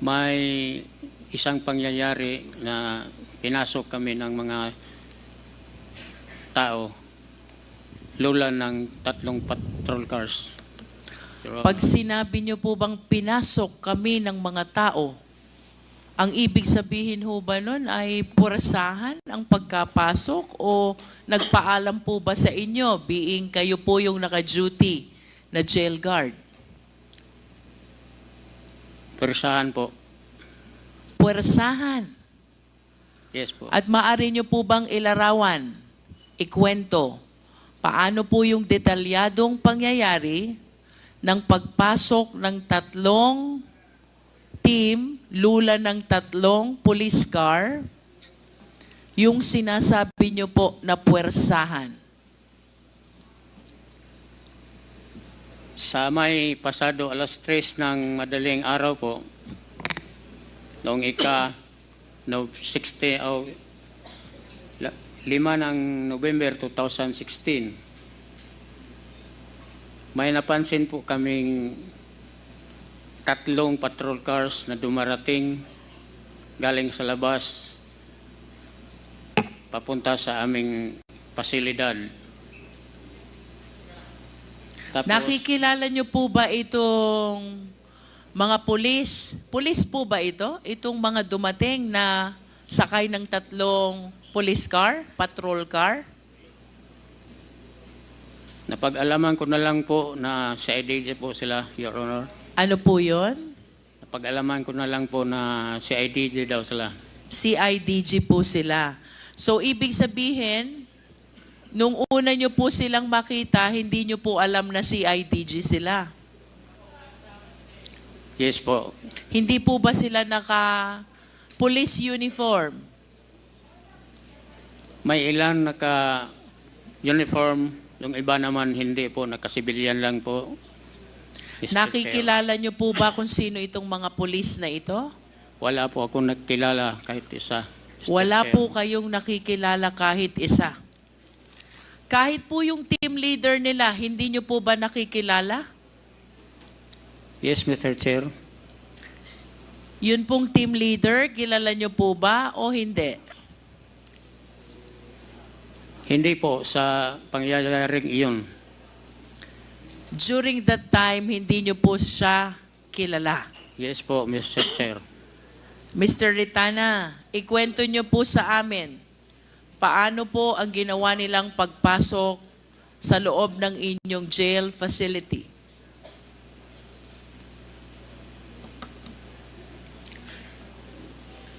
may isang pangyayari na pinasok kami ng mga tao lula ng tatlong patrol cars. Pag sinabi niyo po bang pinasok kami ng mga tao, ang ibig sabihin ho ba nun ay purasahan ang pagkapasok o nagpaalam po ba sa inyo being kayo po yung naka-duty na jail guard? Persahan po. Purasahan. Yes po. At maari niyo po bang ilarawan, ikwento, paano po yung detalyadong pangyayari ng pagpasok ng tatlong team, lula ng tatlong police car, yung sinasabi niyo po na puwersahan. Sa may pasado alas 3 ng madaling araw po, noong ika no, 60 o la- 5 ng November 2016, may napansin po kaming tatlong patrol cars na dumarating galing sa labas papunta sa aming pasilidad. Tapos, Nakikilala niyo po ba itong mga pulis? Pulis po ba ito? Itong mga dumating na sakay ng tatlong police car, patrol car? Napag-alaman ko na lang po na sa IDG po sila, Your Honor. Ano po yon? Napag-alaman ko na lang po na si IDG daw sila. CIDG po sila. So, ibig sabihin, nung una nyo po silang makita, hindi nyo po alam na CIDG sila. Yes po. Hindi po ba sila naka police uniform? May ilan naka-uniform, yung iba naman hindi po, naka-civilian lang po. Mr. Nakikilala nyo po ba kung sino itong mga pulis na ito? Wala po akong nagkilala kahit isa. Mr. Wala Chair. po kayong nakikilala kahit isa. Kahit po yung team leader nila, hindi nyo po ba nakikilala? Yes, Mr. Chair. Yun pong team leader, kilala nyo po ba o hindi? Hindi po sa pangyayaring iyon. During that time, hindi nyo po siya kilala. Yes po, Mr. Chair. Mr. Ritana, ikwento nyo po sa amin, paano po ang ginawa nilang pagpasok sa loob ng inyong jail facility?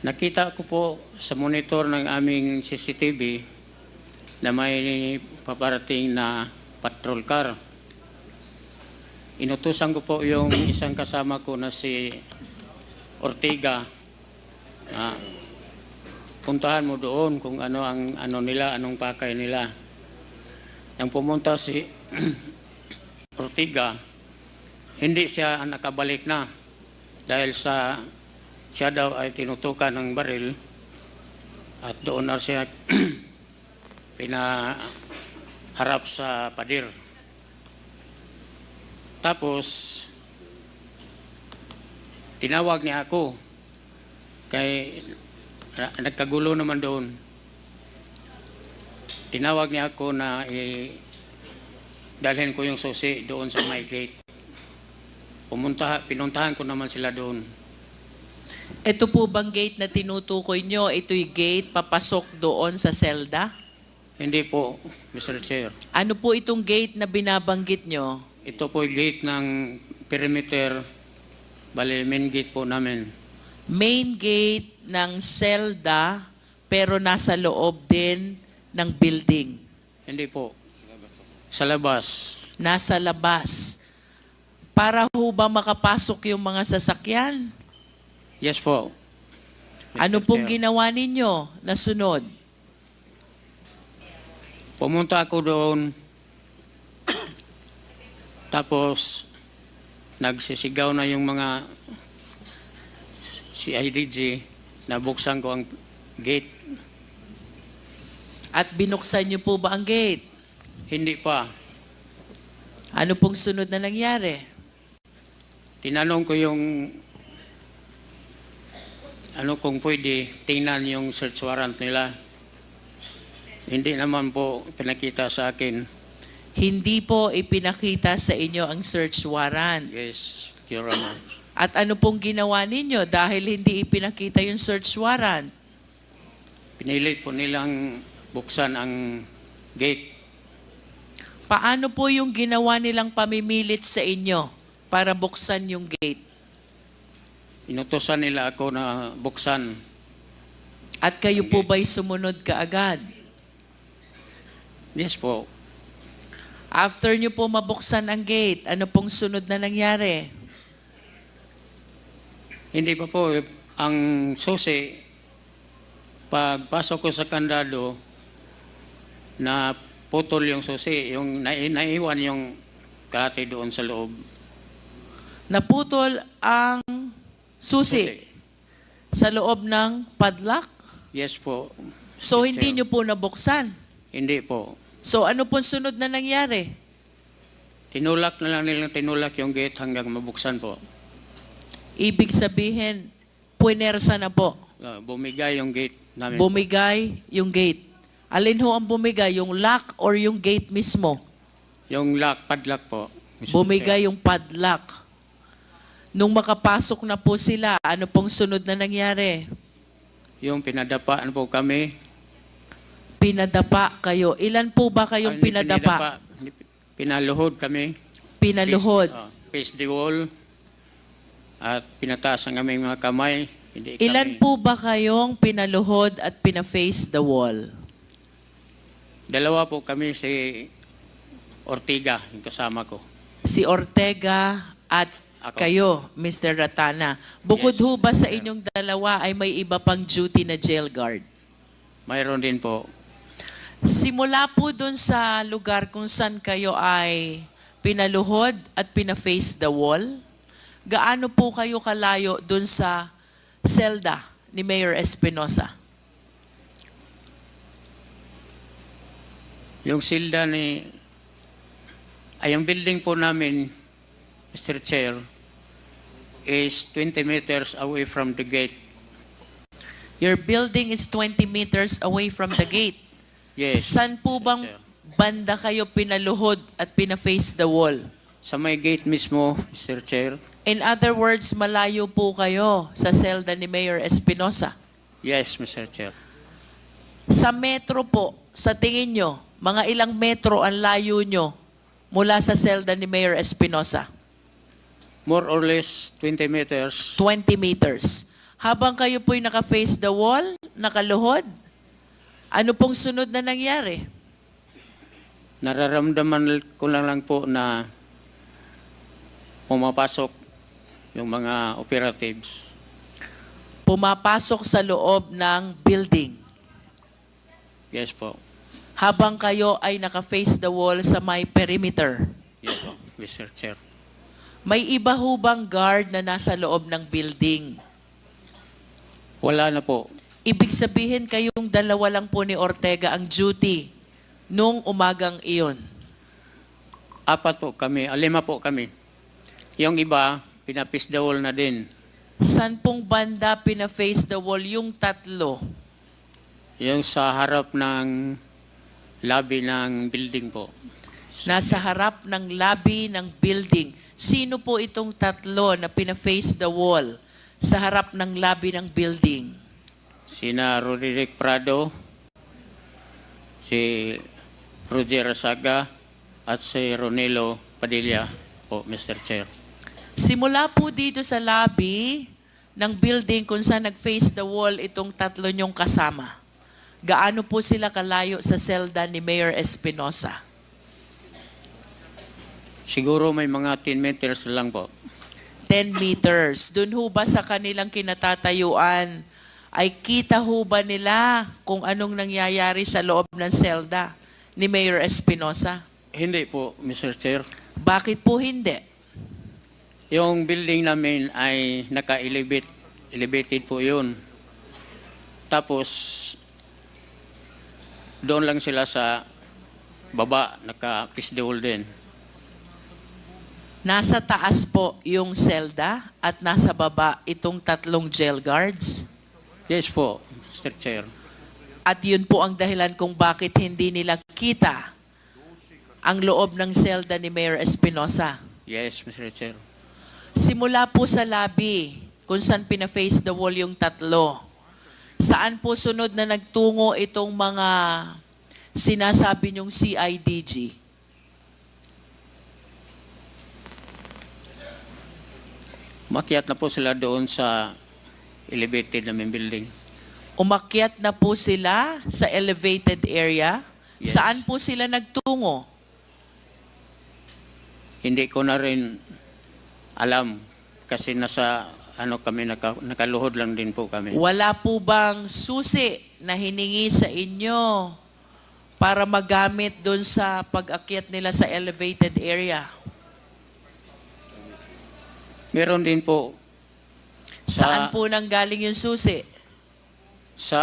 Nakita ko po sa monitor ng aming CCTV na may paparating na patrol car. Inutusan ko po yung isang kasama ko na si Ortega na puntahan mo doon kung ano ang ano nila, anong pakay nila. Nang pumunta si Ortega, hindi siya nakabalik na dahil sa siya daw ay tinutukan ng baril at doon na siya pinaharap sa padir. Tapos, tinawag niya ako kay nagkagulo naman doon. Tinawag niya ako na i dalhin ko yung susi doon sa my gate. Pumunta, pinuntahan ko naman sila doon. Ito po bang gate na tinutukoy nyo, ito'y gate papasok doon sa selda? Hindi po, Mr. Chair. Ano po itong gate na binabanggit nyo? Ito po yung gate ng perimeter, bali main gate po namin. Main gate ng selda pero nasa loob din ng building. Hindi po. Sa labas. Nasa labas. Para ho ba makapasok yung mga sasakyan? Yes po. Mr. Ano pong Chair. ginawa ninyo na sunod? Pumunta ako doon. Tapos, nagsisigaw na yung mga CIDG na buksan ko ang gate. At binuksan niyo po ba ang gate? Hindi pa. Ano pong sunod na nangyari? Tinanong ko yung ano kung pwede, tingnan yung search warrant nila. Hindi naman po pinakita sa akin. Hindi po ipinakita sa inyo ang search warrant. Yes, Your Honor. At ano pong ginawa ninyo dahil hindi ipinakita yung search warrant? Pinilit po nilang buksan ang gate. Paano po yung ginawa nilang pamimilit sa inyo para buksan yung gate? Inutosan nila ako na buksan. At kayo po ba'y sumunod kaagad? Yes po. After nyo po mabuksan ang gate, ano pong sunod na nangyari? Hindi pa po. Ang susi, pagpasok ko sa kandado, na putol yung susi, yung nai- naiwan yung kalate doon sa loob. Naputol ang susi sa loob ng padlock? Yes po. So Yes, hindi nyo po nabuksan? Hindi po. So ano pong sunod na nangyari? Tinulak na lang nilang tinulak yung gate hanggang mabuksan po. Ibig sabihin, puwersa na po. Uh, bumigay yung gate namin. Bumigay yung gate. Alin ho ang bumigay? Yung lock or yung gate mismo? yung lock, padlock po. Mr. Bumigay Chair. yung padlock. Nung makapasok na po sila, ano pong sunod na nangyari? Yung pinadapaan po kami. Pinadapa kayo. Ilan po ba kayong hindi pinadapa? Hindi, Pinaluhod kami. Pinaluhod. Face, oh, face the wall. At pinataas ang aming mga kamay. Hindi Ilan kami, po ba kayong pinaluhod at pina-face the wall? Dalawa po kami si Ortiga, yung kasama ko. Si Ortega at Ako. kayo, Mr. Ratana. Bukod Yes, ho ba sa inyong dalawa ay may iba pang duty na jail guard? Mayroon din po. Simula po dun sa lugar kung saan kayo ay pinaluhod at pina-face the wall, gaano po kayo kalayo dun sa selda ni Mayor Espinosa? Yung silda ni... Ay, yung building po namin, Mr. Chair, is 20 meters away from the gate. Your building is 20 meters away from the gate. Yes. Saan po Mr. bang Chair. banda kayo pinaluhod at pina-face the wall? Sa may gate mismo, Mr. Chair. In other words, malayo po kayo sa selda ni Mayor Espinosa. Yes, Mr. Chair. Sa metro po, sa tingin nyo, mga ilang metro ang layo nyo mula sa selda ni Mayor Espinosa? More or less 20 meters. 20 meters. Habang kayo po'y naka-face the wall, nakaluhod, ano pong sunod na nangyari? Nararamdaman ko lang lang po na pumapasok yung mga operatives. Pumapasok sa loob ng building. Yes po. Habang kayo ay naka-face the wall sa may perimeter. Yes po, Mr. Chair. May iba ho bang guard na nasa loob ng building? Wala na po. Ibig sabihin kayong dalawa lang po ni Ortega ang duty nung umagang iyon. Apat po kami, ah, lima po kami. Yung iba, pinapis the wall na din. San pong banda pina-face the wall yung tatlo? Yung sa harap ng lobby ng building po. Nasa harap ng lobby ng building. Sino po itong tatlo na pina-face the wall sa harap ng lobby ng building? Sina Roderick Prado, si Roger Asaga, at si Ronelo Padilla po, Mr. Chair. Simula po dito sa lobby ng building kung saan nag-face the wall itong tatlo niyong kasama. Gaano po sila kalayo sa selda ni Mayor Espinosa? Siguro may mga 10 meters lang po. 10 meters. Doon ho ba sa kanilang kinatatayuan ay kita ho ba nila kung anong nangyayari sa loob ng selda ni Mayor Espinosa? Hindi po, Mr. Chair. Bakit po hindi? Yung building namin ay naka-elevate, elevated po yun. Tapos, doon lang sila sa baba, naka-fish the wall din. Nasa taas po yung selda at nasa baba itong tatlong jail guards. Yes po, Mr. Chair. At yun po ang dahilan kung bakit hindi nila kita ang loob ng selda ni Mayor Espinosa. Yes, Mr. Chair. Simula po sa lobby, kung saan pina-face the wall yung tatlo. Saan po sunod na nagtungo itong mga sinasabi niyong CIDG? Makiat na po sila doon sa elevated namin building. Umakyat na po sila sa elevated area. Yes. Saan po sila nagtungo? Hindi ko na rin alam kasi nasa ano kami naka, nakaluhod lang din po kami. Wala po bang susi na hiningi sa inyo para magamit doon sa pag-akyat nila sa elevated area? Meron din po Saan Sa- po nang galing yung susi? sa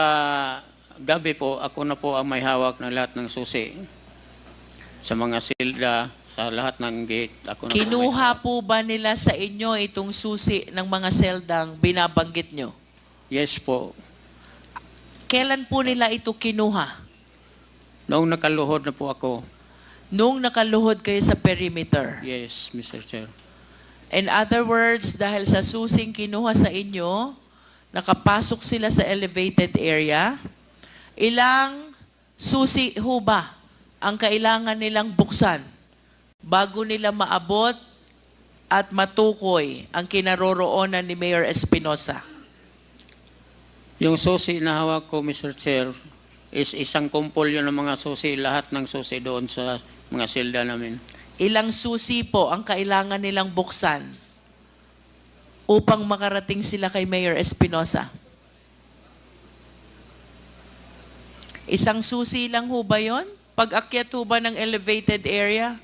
gabi po ako na po ang may hawak ng lahat ng susi. Sa mga silda, sa lahat ng gate, ako Kinuha po ba nila sa inyo itong susi ng mga seldang binabanggit nyo? Yes po. Kailan po nila ito kinuha? Noong nakaluhod na po ako. Nung nakaluhod kayo sa perimeter. Yes, Mr. Chair. In other words, dahil sa susing kinuha sa inyo, nakapasok sila sa elevated area, ilang susi ho ba ang kailangan nilang buksan bago nila maabot at matukoy ang kinaroroonan ni Mayor Espinosa? Yung susi na hawak ko, Mr. Chair, is isang kumpol yun ng mga susi, lahat ng susi doon sa mga silda namin. Ilang susi po ang kailangan nilang buksan upang makarating sila kay Mayor Espinosa? Isang susi lang ho ba yun? Pag akyat ho ba ng elevated area,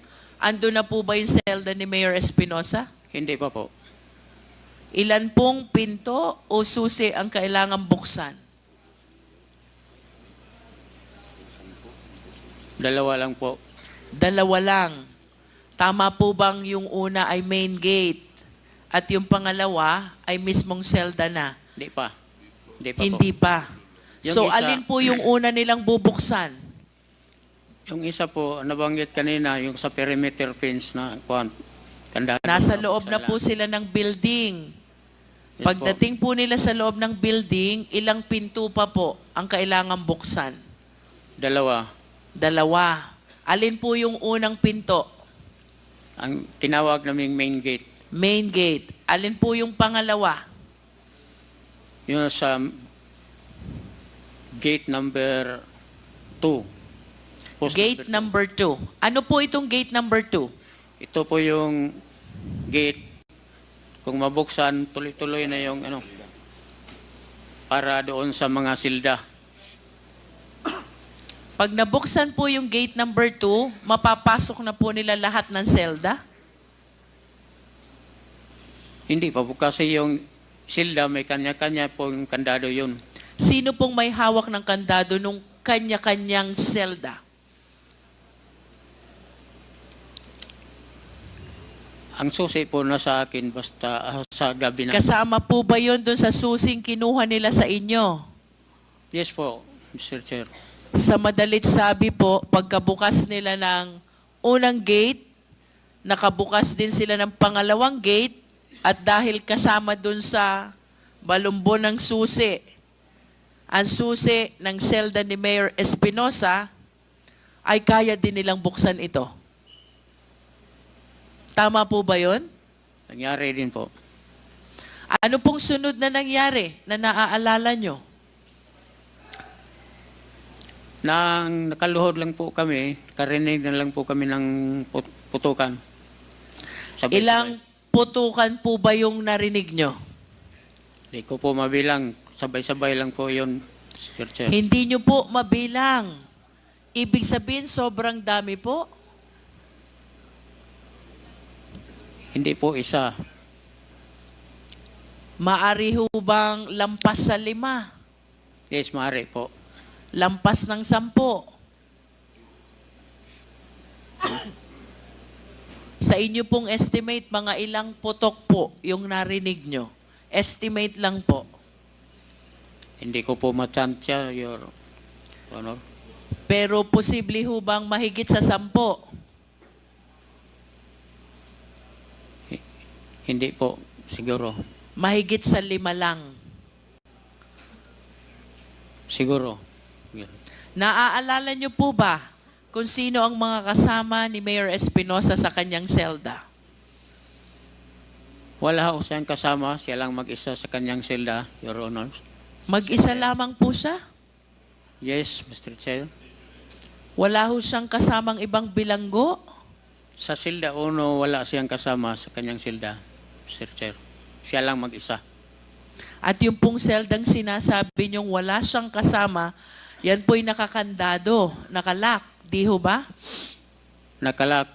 ando na po ba yung selda ni Mayor Espinosa? Hindi pa po. Ilan pong pinto o susi ang kailangan buksan? Dalawa lang po. Dalawa lang. Tama po bang yung una ay main gate at yung pangalawa ay mismong selda na? Hindi pa. Hindi pa Hindi po. pa. Yung So isa- alin po yung una nilang bubuksan? Yung isa po, nabanggit kanina, yung sa perimeter fence na kwan. Nasa loob na po sila ng building. Yes. Pagdating po nila sa loob ng building, ilang pinto pa po ang kailangan buksan? Dalawa. Dalawa. Alin po yung unang pinto? Ang tinawag naming main gate. Main gate. Alin po yung pangalawa? Yung sa gate number 2. Post Gate number two. Ano po itong gate number two? Ito po yung gate. Kung mabuksan, tuloy-tuloy na yung ano, para doon sa mga silda. Pag nabuksan po yung gate number 2, mapapasok na po nila lahat ng selda? Hindi pa po kasi yung silda, may kanya-kanya po yung kandado yun. Sino pong may hawak ng kandado nung kanya-kanyang selda? Ang susi po na sa akin basta ah, sa gabi na. Kasama po ba yun dun sa susing kinuha nila sa inyo? Yes po, Mr. Chair. Sa madalit sabi po, pagkabukas nila ng unang gate, nakabukas din sila ng pangalawang gate, at dahil kasama dun sa balumbo ng susi, ang susi ng selda ni Mayor Espinosa, ay kaya din nilang buksan ito. Tama po ba yun? Nangyari din po. Ano pong sunod na nangyari na naaalala nyo? Nang nakaluhod lang po kami, karinig na lang po kami ng put- putukan. Sabay-sabay. Ilang putukan po ba yung narinig nyo? Hindi ko po mabilang. Sabay-sabay lang po yun, Sir Chair. Hindi nyo po mabilang. Ibig sabihin, sobrang dami po. Hindi po isa. Maari ho bang lampas sa lima? Yes, maaari po. Lampas ng sampo? sa inyo pong estimate, mga ilang putok po yung narinig nyo? Estimate lang po. Hindi ko po matansya, Your Honor. Pero posible ho bang mahigit sa sampo? Hindi po, siguro. Mahigit sa lima lang? Siguro. Naaalala niyo po ba kung sino ang mga kasama ni Mayor Espinosa sa kanyang selda? Wala ho siyang kasama, siya lang mag-isa sa kanyang selda, Your Honor. Mag-isa lamang po siya? Yes, Mr. Chair. Wala ho siyang kasamang ibang bilanggo? Sa silda uno, wala siyang kasama sa kanyang silda, Mr. Chair. Siya lang mag-isa. At yung pong seldang sinasabi niyong wala siyang kasama, yan po'y nakakandado, nakalak, di ho ba? Nakalak,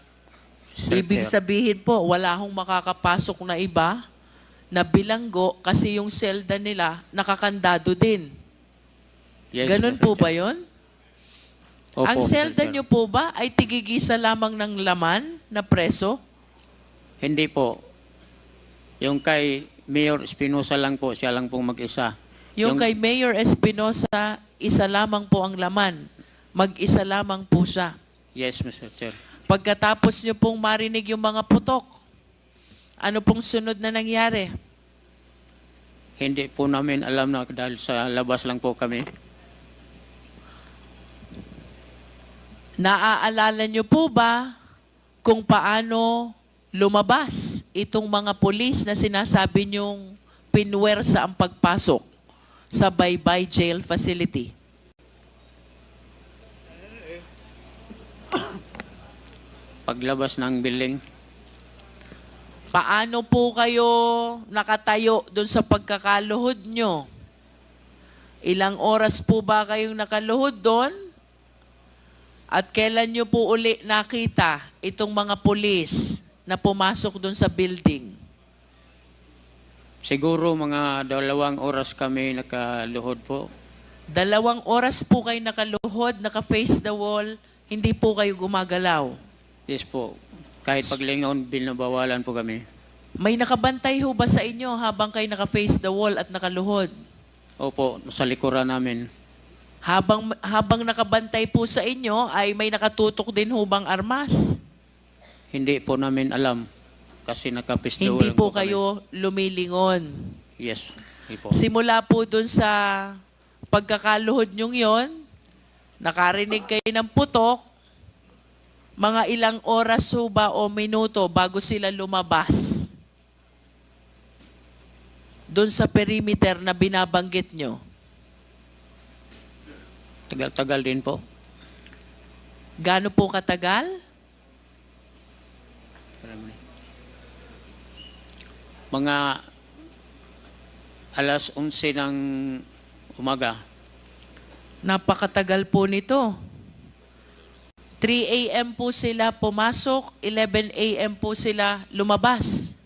Mr. Ibig Chair. sabihin po, wala hong makakapasok na iba na bilanggo kasi yung selda nila nakakandado din. Yes, Ganun po Chair. ba yon? Opo, Ang selda Chair. niyo po ba ay tigigisa lamang ng laman na preso? Hindi po. Yung kay Mayor Espinosa lang po, siya lang pong mag-isa. Yung, kay Mayor Espinosa, isa lamang po ang laman. Mag-isa lamang po siya. Yes, Mr. Chair. Pagkatapos niyo pong marinig yung mga putok, ano pong sunod na nangyari? Hindi po namin alam na dahil sa labas lang po kami. Naaalala niyo po ba kung paano lumabas itong mga polis na sinasabi niyong pinwersa ang pagpasok sa Baybay Jail Facility? Paglabas ng building, Paano po kayo nakatayo doon sa pagkakaluhod nyo? Ilang oras po ba kayong nakaluhod doon? At kailan nyo po uli nakita itong mga pulis na pumasok doon sa building? siguro mga dalawang oras kami nakaluhod po. Dalawang oras po kayo nakaluhod, naka-face the wall, hindi po kayo gumagalaw. Yes po. Kahit paglingon, binabawalan po kami. May nakabantay ho ba sa inyo habang kayo naka-face the wall at nakaluhod? Opo, sa likuran namin. Habang habang nakabantay po sa inyo ay may nakatutok din hubang armas. Hindi po namin alam kasi nakapisdo Hindi po kami. kayo lumilingon. Yes. Hindi po. Simula po dun sa pagkakaluhod nyong yon, nakarinig kayo ng putok, mga ilang oras ho ba o minuto bago sila lumabas? Doon sa perimeter na binabanggit nyo. Tagal-tagal din po. Gaano po katagal? Mga alas 11 ng umaga. Napakatagal po nito. 3 a.m. po sila pumasok, 11 a.m. po sila lumabas.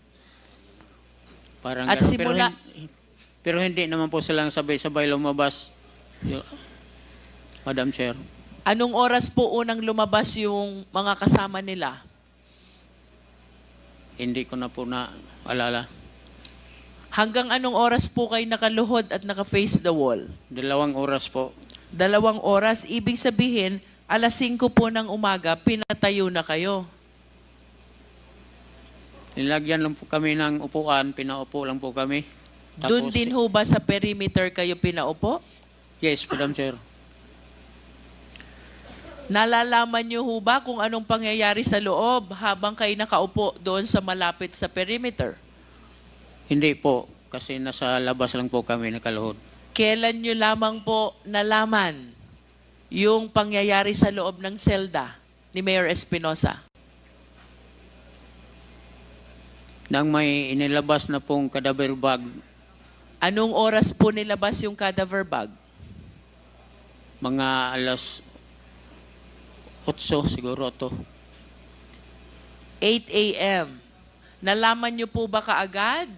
Parang At ganun. simula- pero, hin- pero hindi naman po silang sabay-sabay lumabas. Madam Chair. Anong oras po unang lumabas yung mga kasama nila? Hindi ko na po na alala. Hanggang anong oras po kayo nakaluhod at naka-face the wall? Dalawang oras po. Dalawang oras, ibig sabihin, alas 5 po ng umaga, pinatayo na kayo. Nilagyan lang po kami ng upuan, pinaupo lang po kami. Doon din ho ba sa perimeter kayo pinaupo? Yes, Madam Chair. Nalalaman niyo ho ba kung anong pangyayari sa loob habang kayo nakaupo doon sa malapit sa perimeter? Hindi po, kasi nasa labas lang po kami nakaluhod. Kailan niyo lamang po nalaman yung pangyayari sa loob ng selda ni Mayor Espinosa? Nang may inilabas na pong cadaver bag, Anong oras po nilabas yung cadaver bag? mga alas 8 siguro to. 8 a.m. Nalaman niyo po ba kaagad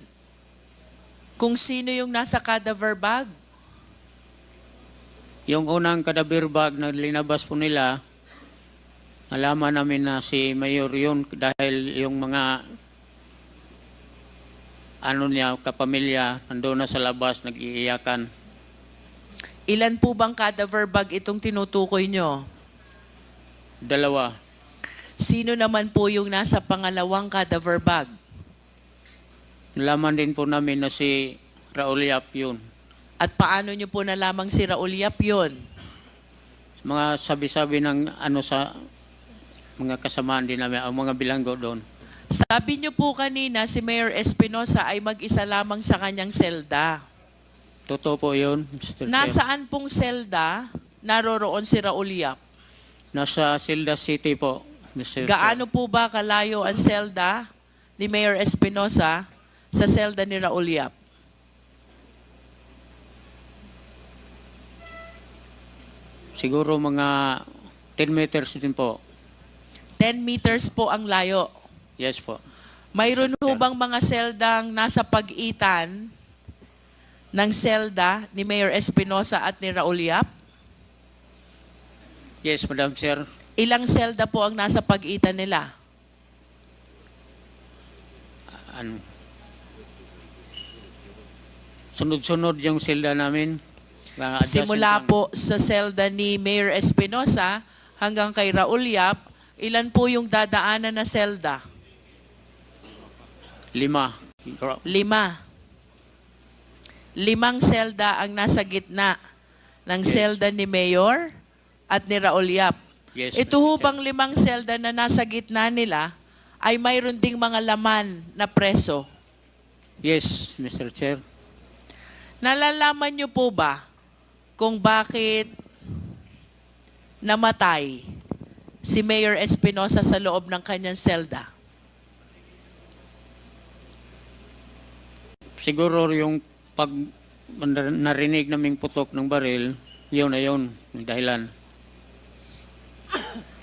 kung sino yung nasa cadaver bag? Yung unang cadaver bag na linabas po nila, nalaman namin na si Mayor yun dahil yung mga ano niya, kapamilya, nandun na sa labas, nag-iiyakan. Ilan po bang cadaver bag itong tinutukoy nyo? Dalawa. Sino naman po yung nasa pangalawang cadaver bag? Nalaman din po namin na si Raul Yap yun. At paano nyo po nalamang si Raul Yap yun? Mga sabi-sabi ng ano sa mga kasamaan din namin, ang mga bilanggo doon. Sabi nyo po kanina si Mayor Espinosa ay mag-isa lamang sa kanyang selda. Totoo po yun, Mr. Chair. Nasaan pong selda naroroon si Raul Yap? Nasa Silda City po, Mr. Chair. Gaano po ba kalayo ang selda ni Mayor Espinosa sa selda ni Raul Yap? Siguro mga 10 meters din po. 10 meters po ang layo. Yes po. Mayroon ho bang mga seldang nasa pag-itan ng selda ni Mayor Espinosa at ni Raul Yap? Yes, Madam Chair. Ilang selda po ang nasa pag-itan nila? Ano? Sunod-sunod yung silda namin. Mga Simula lang. po sa selda ni Mayor Espinosa hanggang kay Raul Yap, ilan po yung dadaanan na selda? Lima. Lima. Limang selda ang nasa gitna ng Yes. selda ni Mayor at ni Raul Yap. Yes, Ito ho bang limang selda na nasa gitna nila ay mayroon ding mga laman na preso. Yes, Mr. Chair. Nalalaman niyo po ba kung bakit namatay si Mayor Espinosa sa loob ng kanyang selda? Siguro yung pag narinig naming putok ng baril, yun na yun, yung dahilan.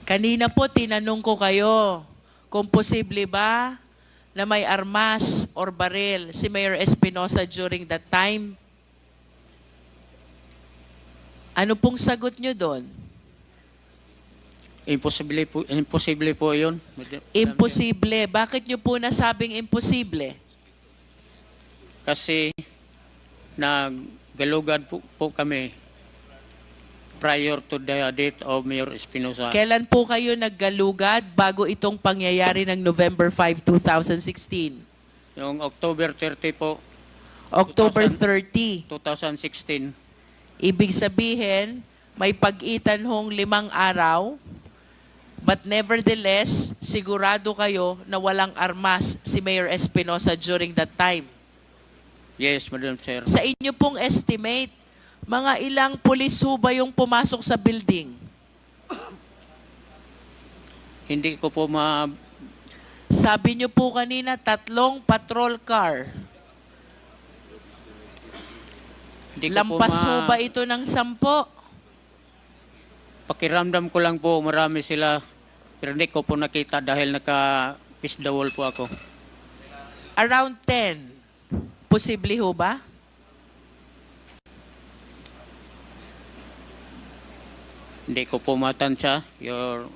Kanina po tinanong ko kayo kung posible ba na may armas or baril si Mayor Espinosa during that time. Ano pong sagot nyo doon? Imposible po, imposible po yun. Imposible. Bakit nyo po nasabing imposible? Kasi naggalugad po, po kami prior to the date of Mayor Espinosa. Kailan po kayo naggalugad bago itong pangyayari ng November 5, 2016? Yung October 30 po, October 2000. 30. 2016. Ibig sabihin, may pag-itan hong limang araw, but nevertheless, sigurado kayo na walang armas si Mayor Espinosa during that time. Yes, Madam Chair. Sa inyo pong estimate, mga ilang pulis ho ba yung pumasok sa building? Hindi ko po ma... Sabi niyo po kanina, tatlong patrol car. Hindi ko Lampas po ma... ho ba ito ng sampo? Pakiramdam ko lang po, marami sila. Pero hindi ko po nakita dahil naka-piece the wall po ako. Around 10. Posible ho ba? Hindi ko po matansya. Your...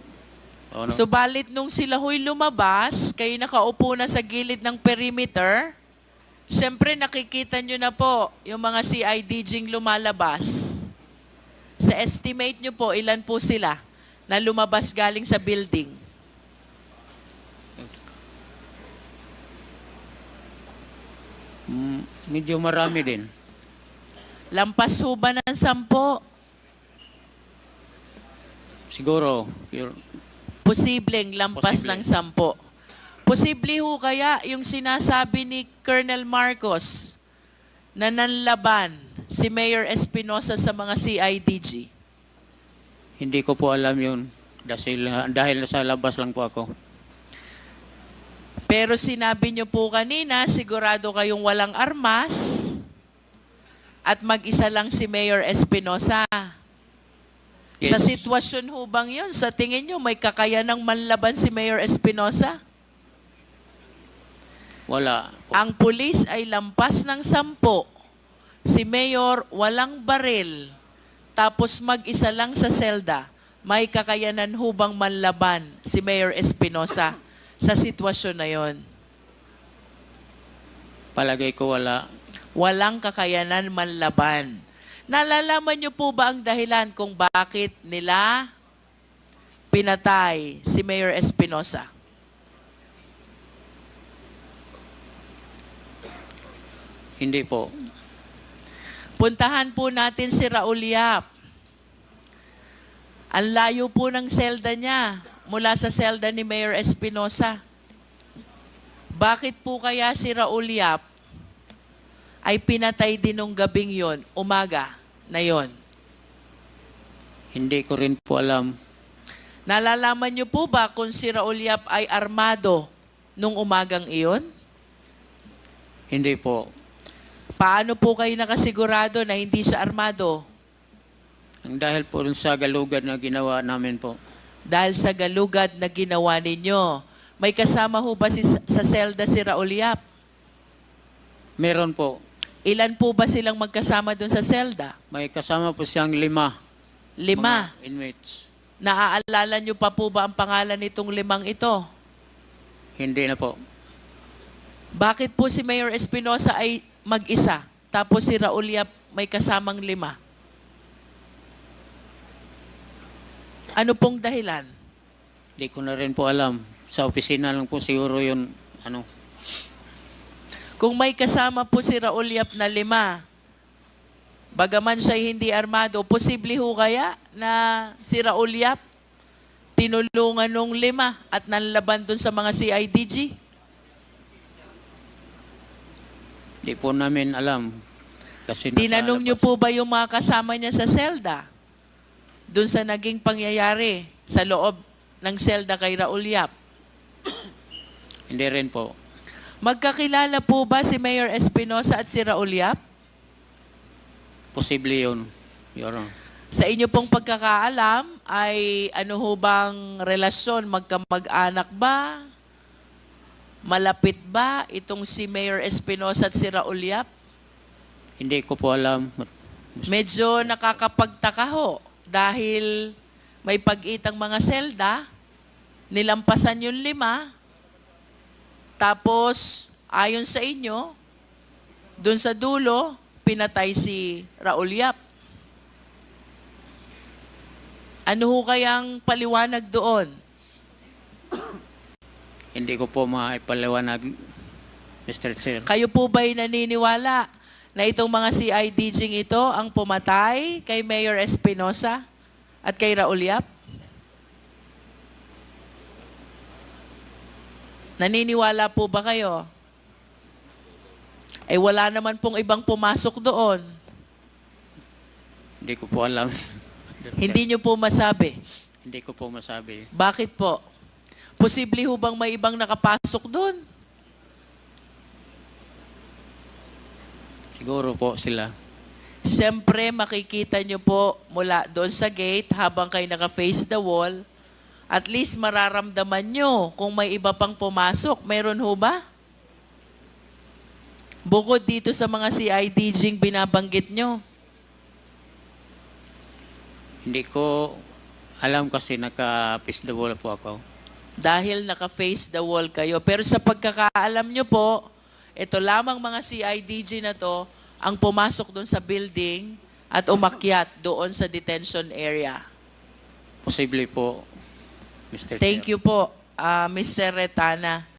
Ano? Subalit nung sila ho'y lumabas, kayo nakaupo na sa gilid ng perimeter, syempre nakikita nyo na po yung mga CIDGing lumalabas. Sa estimate nyo po, ilan po sila na lumabas galing sa building? Mm, medyo marami din. Lampas ho ba ng sampo? Siguro, your... Posibleng lampas Posible. ng sampo. Posible ho kaya yung sinasabi ni Colonel Marcos na nanlaban si Mayor Espinosa sa mga CIDG? hindi ko po alam yun. Dahil, dahil sa labas lang po ako. Pero sinabi niyo po kanina, sigurado kayong walang armas at mag-isa lang si Mayor Espinosa. Yes. Sa sitwasyon ho bang yun, sa tingin niyo may kakayanang manlaban si Mayor Espinosa? Wala. po. Ang pulis ay lampas ng sampo. Si Mayor walang baril. Tapos mag-isa lang sa selda. May kakayanan hubang manlaban si Mayor Espinosa sa sitwasyon na yon. Palagay ko wala. Walang kakayanan manlaban. Nalalaman niyo po ba ang dahilan kung bakit nila pinatay si Mayor Espinosa? Hindi po. Puntahan po natin si Raul Yap. Ang layo po ng selda niya mula sa selda ni Mayor Espinosa. Bakit po kaya si Raul Yap ay pinatay din nung gabing yon, umaga na yon? Hindi ko rin po alam. Nalalaman niyo po ba kung si Raul Yap ay armado nung umagang iyon? Hindi po. Paano po kayo nakasigurado na hindi siya armado? Ang dahil po dun sa galugad na ginawa namin po. Dahil sa galugad na ginawa ninyo, may kasama ho ba si, sa selda si Raul Yap? Meron po. Ilan po ba silang magkasama doon sa selda? May kasama po siyang lima. Lima. Mga inmates. Naaalala niyo pa po ba ang pangalan nitong limang ito? Hindi na po. Bakit po si Mayor Espinosa ay mag-isa, tapos si Raul Yap may kasamang lima? Ano pong dahilan? Hindi ko na rin po alam. Sa opisina lang po siguro yun, ano, Kung may kasama po si Raul Yap na lima, bagaman siya hindi armado, posible ho kaya na si Raul Yap tinulungan nung lima at nanlaban dun sa mga CIDG? hindi po namin alam. Kasi Tinanong niyo po ba yung mga kasama niya sa selda? Doon sa naging pangyayari sa loob ng selda kay Raul Yap. Hindi rin po. Magkakilala po ba si Mayor Espinosa at si Raul Yap? Posible yun. Your Honor. Sa inyo pong pagkakaalam, ay ano ho bang relasyon? Magkamag-anak ba? Malapit ba itong si Mayor Espinosa at si Raul Yap? Hindi ko po alam. Medyo nakakapagtaka ho dahil may pag-itang mga selda, nilampasan yung lima, tapos ayon sa inyo, dun sa dulo, pinatay si Raul Yap. Ano ho kayang paliwanag doon? Hindi ko po maipaliwanag, Mr. Chair. Kayo po ba'y naniniwala na itong mga CIDG ito ang pumatay kay Mayor Espinosa at kay Raul Yap? Naniniwala po ba kayo? Eh wala naman pong ibang pumasok doon. Hindi ko po alam. Hindi nyo po masabi. Hindi ko po masabi. Bakit po? Posible ho bang may ibang nakapasok doon? Siguro po sila. Siyempre, makikita nyo po mula doon sa gate habang kayo naka-face the wall, at least mararamdaman nyo kung may iba pang pumasok. Meron ho ba? Bukod dito sa mga CIDG binabanggit nyo. Hindi ko alam kasi naka-piece the wall po ako. Dahil naka-face the wall kayo. Pero sa pagkakaalam nyo po, ito lamang mga CIDG na to ang pumasok doon sa building at umakyat doon sa detention area. Posible po, Mr. Thank Chair. you po, ah, Mr. Retana.